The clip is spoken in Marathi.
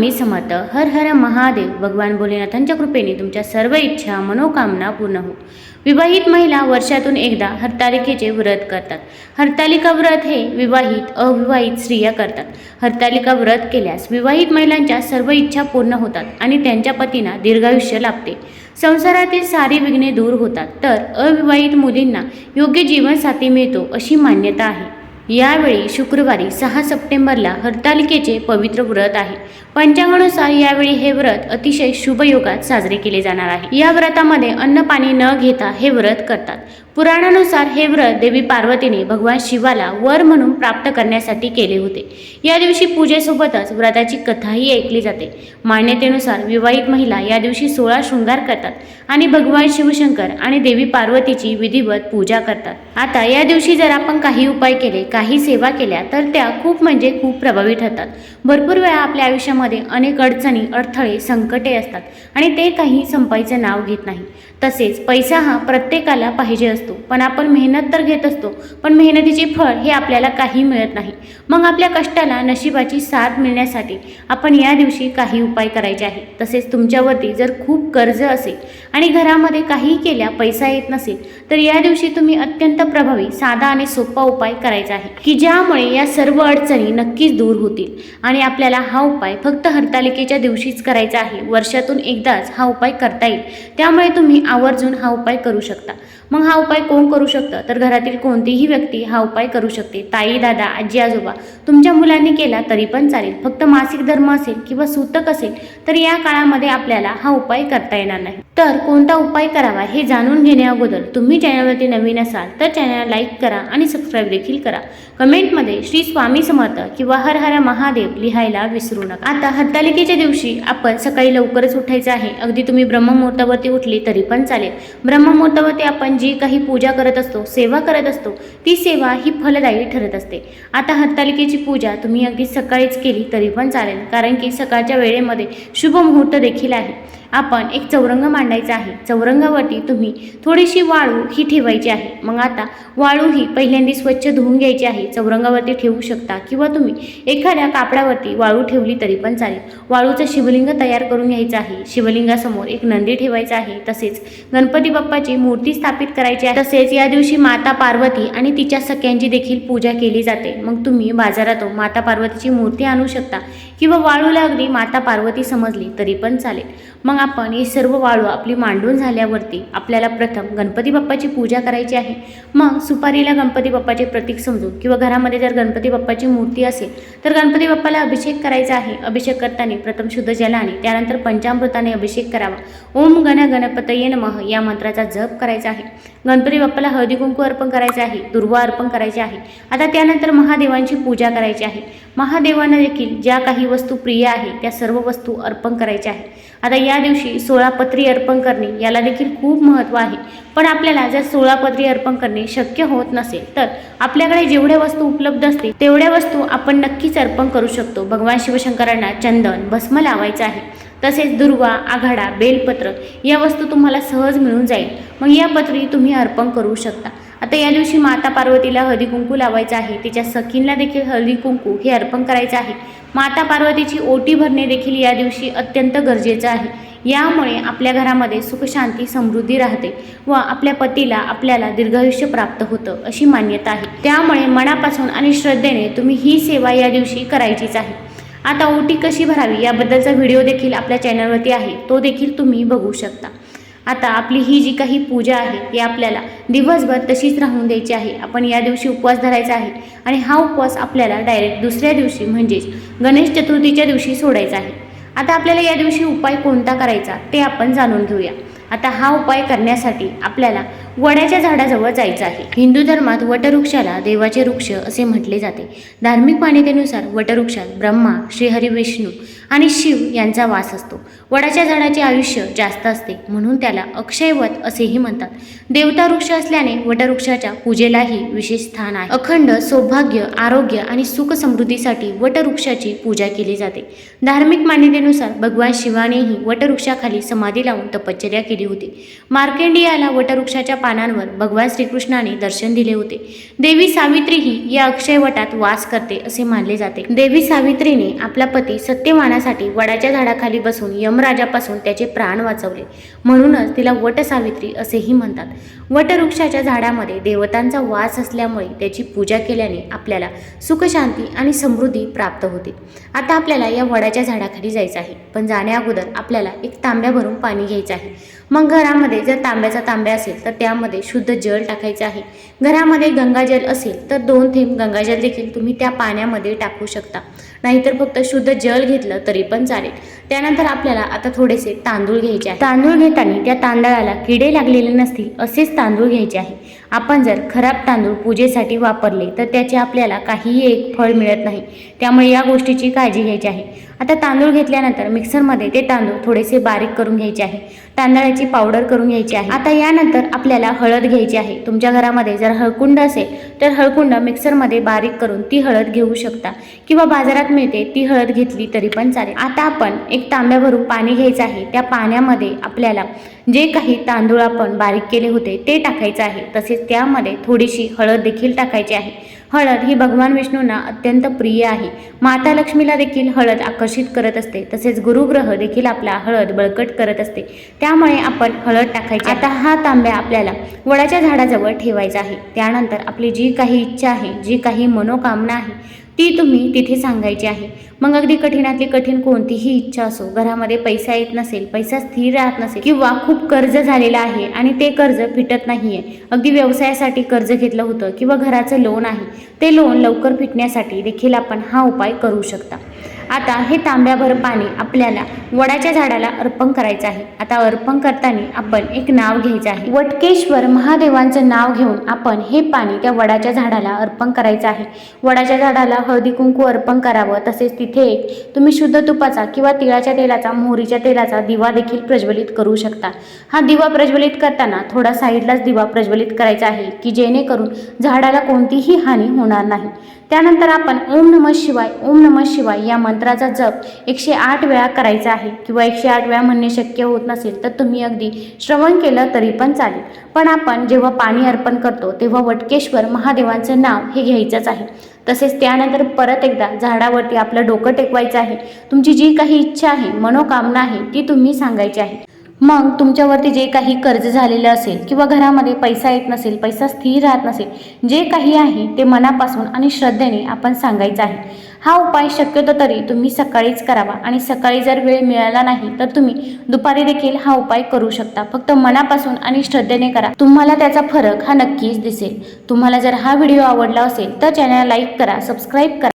स्वामी समर्थ. हर हर महादेव भगवान भोलेनाथांच्या कृपेने तुमच्या सर्व इच्छा मनोकामना पूर्ण हो. विवाहित महिला वर्षातून एकदा हरतालिकेचे व्रत करतात. हरतालिका व्रत हे विवाहित अविवाहित स्त्रिया करतात. हरतालिका व्रत केल्यास विवाहित महिलांच्या सर्व इच्छा पूर्ण होतात आणि त्यांच्या पतींना दीर्घायुष्य लाभते. संसारातील सारी विघ्ने दूर होतात. तर अविवाहित मुलींना योग्य जीवनसाथी मिळतो अशी मान्यता आहे. यावेळी शुक्रवारी सहा सप्टेंबरला हरतालिकेचे पवित्र व्रत आहे. पंचांगानुसार यावेळी हे व्रत अतिशय शुभ योगात साजरे केले जाणार आहे. या व्रतामध्ये अन्न पाणी न घेता हे व्रत करतात. पुराणानुसार हे व्रत देवी पार्वतीने भगवान शिवाला वर म्हणून प्राप्त करण्यासाठी केले होते. या दिवशी पूजेसोबतच व्रताची कथाही ऐकली जाते. मान्यतेनुसार विवाहित महिला या दिवशी सोळा शृंगार करतात आणि भगवान शिवशंकर आणि देवी पार्वतीची विधिवत पूजा करतात. आता या दिवशी जर आपण काही उपाय केले का काही सेवा केल्या तर त्या खूप म्हणजे खूप प्रभावी ठरतात भरपूर वेळा आपल्या आयुष्यामध्ये अनेक अडचणी अडथळे संकटे असतात आणि ते काही संपायचं नाव घेत नाही. तसेच पैसा हा प्रत्येकाला पाहिजे असतो. पण आपण मेहनत तर घेत असतो पण मेहनतीचे फळ हे आपल्याला काही मिळत नाही. मग आपल्या कष्टाला नशिबाची साथ मिळण्यासाठी आपण या दिवशी काही उपाय करायचे आहे तसेच तुमच्यावरती जर खूप कर्ज असेल आणि घरामध्ये काही केल्या पैसा येत नसेल तर या दिवशी तुम्ही अत्यंत प्रभावी साधा आणि सोपा उपाय करायचा आहे. की ज्यामुळे या सर्व अडचणी नक्कीच दूर होतील. आणि आपल्याला हा उपाय फक्त हरतालिकेच्या दिवशीच करायचा आहे. वर्षातून एकदाच हा उपाय करता येईल. त्यामुळे तुम्ही आवर्जून हा उपाय करू शकता. मग हा उपाय कोण करू शकतं? तर घरातील कोणतीही व्यक्ती हा उपाय करू शकते. ताई दादा आजी आजोबा तुमच्या मुलांनी केला तरी पण चालेल. फक्त मासिक धर्म असेल किंवा सूतक असेल तर या काळामध्ये आपल्याला हा उपाय करता येणार नाही. तर कोणता उपाय करावा हे जाणून घेण्या अगोदर तुम्ही चॅनलवरती नवीन असाल तर चॅनल लाईक करा आणि सबस्क्राईब देखील करा. कमेंटमध्ये श्री स्वामी समर्थ किंवा हर हर महादेव लिहायला विसरू नका. आता हत्तालिकेच्या दिवशी आपण सकाळी लवकरच उठायचं आहे. अगदी तुम्ही ब्रह्ममुहूर्तावरती उठली तरी पण चालेल. ब्रह्ममुहूर्तावरती आपण जी काही पूजा करत असतो सेवा करत असतो ती सेवा ही फलदायी ठरत असते. आता हत्तालिकेची पूजा तुम्ही अगदी सकाळीच केली तरी पण चालेल. कारण की सकाळच्या वेळेमध्ये शुभ मुहूर्त देखील आहे. आपण एक चौरंग मांडायचा आहे. चौरंगावरती तुम्ही थोडीशी वाळू ही ठेवायची आहे. मग आता वाळू ही पहिल्यांदा स्वच्छ धुवून घ्यायची आहे. चौरंगावरती ठेवू शकता किंवा तुम्ही एखाद्या कापडावरती वाळू ठेवली तरी पण चालेल. वाळूचं शिवलिंग तयार करून घ्यायचं आहे. शिवलिंगासमोर एक नंदी ठेवायचा आहे. तसेच गणपती बाप्पाची मूर्ती स्थापित करायची आहे. तसेच या दिवशी माता पार्वती आणि तिच्या सख्यांची देखील पूजा केली जाते. मग तुम्ही बाजारातून माता पार्वतीची मूर्ती आणू शकता किंवा वाळूला अगदी माता पार्वती समजली तरी पण चालेल. मग आपण ही सर्व वाळू आपली मांडून झाल्यावरती आपल्याला प्रथम गणपती बाप्पाची पूजा करायची आहे. मग सुपारीला गणपती बाप्पाचे प्रतीक समजून किंवा घरामध्ये जर गणपती बाप्पाची मूर्ती असेल तर गणपती बाप्पाला अभिषेक करायचा आहे. अभिषेक करताना प्रथम शुद्ध जलाने त्यानंतर पंचामृताने अभिषेक करावा. ओम गण गणपतये नमः या मंत्राचा जप करायचा आहे. गणपती बाप्पाला हळदी कुंकू अर्पण करायचे आहे दुर्वा अर्पण करायचे आहे. आता त्यानंतर महादेवांची पूजा करायची आहे. महादेवांना देखील ज्या काही वस्तू प्रिय आहे त्या सर्व वस्तू अर्पण करायच्या आहे. आता या दिवशी सोळापत्री अर्पण करणे याला देखील खूप महत्त्व आहे. पण आपल्याला जर सोळापत्री अर्पण करणे शक्य होत नसेल तर आपल्याकडे जेवढ्या वस्तू उपलब्ध असतील तेवढ्या वस्तू आपण नक्कीच अर्पण करू शकतो. भगवान शिवशंकरांना चंदन भस्म लावायचं आहे. तसेच दुर्वा आघाडा बेलपत्र या वस्तू तुम्हाला सहज मिळून जाईल. मग या पत्री तुम्ही अर्पण करू शकता. आता या दिवशी माता पार्वतीला हळदी कुंकू लावायचं आहे. तिच्या सखींना देखील हळदी कुंकू हे अर्पण करायचं आहे. माता पार्वतीची ओटी भरणे देखील या दिवशी अत्यंत गरजेचं आहे. यामुळे आपल्या घरामध्ये सुखशांती समृद्धी राहते व आपल्या पतीला आपल्याला दीर्घायुष्य प्राप्त होतं अशी मान्यता आहे. त्यामुळे मनापासून आणि श्रद्धेने तुम्ही ही सेवा या दिवशी करायचीच आहे. आता ओटी कशी भरावी याबद्दलचा व्हिडिओ देखील आपल्या चॅनलवरती आहे. तो देखील तुम्ही बघू शकता. आता आपली ही जी काही पूजा आहे ती आपल्याला दिवसभर तशीच राहून द्यायची आहे. आपण या दिवशी उपवास धरायचा आहे आणि हा उपवास आपल्याला डायरेक्ट दुसऱ्या दिवशी म्हणजेच गणेश चतुर्थीच्या दिवशी सोडायचा आहे. आता आपल्याला या दिवशी उपाय कोणता करायचा ते आपण जाणून घेऊया. आता हा उपाय करण्यासाठी आपल्याला वडाच्या झाडाजवळ जायचं आहे. हिंदू धर्मात वटवृक्षाला देवाचे वृक्ष असे म्हटले जाते. धार्मिक मान्यतेनुसार वटवृक्षात ब्रह्मा श्रीहरी विष्णू आणि शिव यांचा वास असतो. वडाच्या झाडाचे आयुष्य जास्त असते म्हणून त्याला अक्षयवत असेही म्हणतात. देवता वृक्ष असल्याने वटवृक्षाच्या पूजेलाही विशेष स्थान आहे. अखंड सौभाग्य आरोग्य आणि सुख समृद्धीसाठी वटवृक्षाची पूजा केली जाते. धार्मिक मान्यतेनुसार भगवान शिवानेही वटवृक्षाखाली समाधी लावून तपश्चर्या केली होती. मार्केंडियाला वटवृक्षाच्या पानांवर भगवान श्रीकृष्णाने दर्शन दिले होते. देवी सावित्रीही या अक्षय वटात वास करते असे मानले जाते. देवी सावित्रीने आपला पती सत्यवानासाठी वडाच्या झाडाखाली बसून यमराजापासून त्याचे प्राण वाचवले. म्हणूनच तिला वट सावित्री असेही म्हणतात. वटवृक्षाच्या झाडामध्ये देवतांचा वास असल्यामुळे त्याची पूजा केल्याने आपल्याला सुखशांती आणि समृद्धी प्राप्त होते. आता आपल्याला या वडाच्या झाडाखाली जायचं आहे. पण जाण्या अगोदर आपल्याला एक तांब्या भरून पाणी घ्यायचं आहे. मग घरामध्ये जर तांब्याचा तांब्या असेल तर त्यामध्ये शुद्ध जल टाकायचं आहे. घरामध्ये गंगाजल असेल तर दोन थेंब गंगाजल देखील तुम्ही त्या पाण्यामध्ये टाकू शकता. नाहीतर फक्त शुद्ध जल घेतलं तरी पण चालेल. त्यानंतर आपल्याला आता थोडेसे तांदूळ घ्यायचे आहे तांदूळ घेताना त्या तांदळाला किडे लागलेले नसतील असेच तांदूळ घ्यायचे आहे. आपण जर खराब तांदूळ पूजेसाठी वापरले तर त्याचे आपल्याला काहीही एक फळ मिळत नाही. त्यामुळे या गोष्टीची काळजी घ्यायची आहे. आता तांदूळ घेतल्यानंतर मिक्सरमध्ये ते तांदूळ थोडेसे बारीक करून घ्यायचे आहे. तांदळाची पावडर करून घ्यायची आहे. आता यानंतर आपल्याला हळद घ्यायची आहे. तुमच्या घरामध्ये जर हळकुंड असेल तर हळकुंड मिक्सरमध्ये बारीक करून ती हळद घेऊ शकता. किंवा बाजारात मिळते ती हळद घेतली तरी पण चालेल. आता आपण एक तांब्या भरून पाणी घ्यायचं आहे. त्या पाण्यामध्ये आपल्याला जे काही तांदूळ आपण बारीक केले होते ते टाकायचं आहे. तसेच त्यामध्ये थोडीशी हळद देखील टाकायची आहे. हळद ही भगवान विष्णूंना अत्यंत प्रिय आहे. माता लक्ष्मीला देखील हळद आकर्षित करत असते. तसेच गुरुग्रह देखील आपला हळद बळकट करत असते. त्यामुळे आपण हळद टाकायची. आता हा तांब्या आपल्याला वडाच्या झाडाजवळ ठेवायचा आहे. त्यानंतर आपली जी काही इच्छा आहे जी काही मनोकामना आहे ती तुम्ही तिथे सांगायची आहे. मग अगदी कठीणातली कठीण कोणतीही इच्छा असो घरामध्ये पैसा येत नसेल पैसा स्थिर राहत नसेल किंवा खूप कर्ज झालेला आहे आणि ते कर्ज फिटत नाहीये. अगदी व्यवसायासाठी कर्ज घेतलं होतं किंवा घराचं लोन आहे ते लोन लवकर फिटण्यासाठी देखील आपण हा उपाय करू शकता. आता हे तांब्याभर पाणी आपल्याला वडाच्या झाडाला अर्पण करायचं आहे. आता अर्पण करताना आपण एक नाव घ्यायचं आहे. वटकेश्वर महादेवांचं नाव घेऊन आपण हे पाणी त्या वडाच्या झाडाला अर्पण करायचं आहे. वडाच्या झाडाला हळदी कुंकू अर्पण करावं. तसेच तिथे एक तुम्ही शुद्ध तुपाचा किंवा तिळाच्या तेलाचा मोहरीच्या तेलाचा दिवा देखील प्रज्वलित करू शकता. हा दिवा प्रज्वलित करताना थोडा साईडलाच दिवा प्रज्वलित करायचा आहे की जेणेकरून झाडाला कोणतीही हानी होणार नाही. त्यानंतर आपण ओम नम शिवाय ओम नम शिवाय या मंत्राचा जप एकशे आठ वेळा करायचा आहे. किंवा एकशे आठ वेळा म्हणणे शक्य होत नसेल तर तुम्ही अगदी श्रवण केलं तरी पण चालेल. पण आपण जेव्हा पाणी अर्पण करतो तेव्हा वटकेश्वर महादेवांचं नाव हे घ्यायचंच आहे. तसेच त्यानंतर परत एकदा झाडावरती आपलं डोकं टेकवायचं आहे. तुमची जी काही इच्छा आहे मनोकामना आहे ती तुम्ही सांगायची आहे. मग तुमच्यावरती जे काही कर्ज झालेलं असेल किंवा घरामध्ये पैसा येत नसेल पैसा स्थिर राहत नसेल जे काही आहे ते मनापासून आणि श्रद्धेने आपण सांगायचं आहे. हा उपाय शक्यतो तरी तुम्ही सकाळीच करावा आणि सकाळी जर वेळ मिळाला नाही तर तुम्ही दुपारी देखील हा उपाय करू शकता. फक्त मनापासून आणि श्रद्धेने करा. तुम्हाला त्याचा फरक हा नक्कीच दिसेल. तुम्हाला जर हा व्हिडिओ आवडला असेल तर चॅनल लाईक करा सबस्क्राईब करा.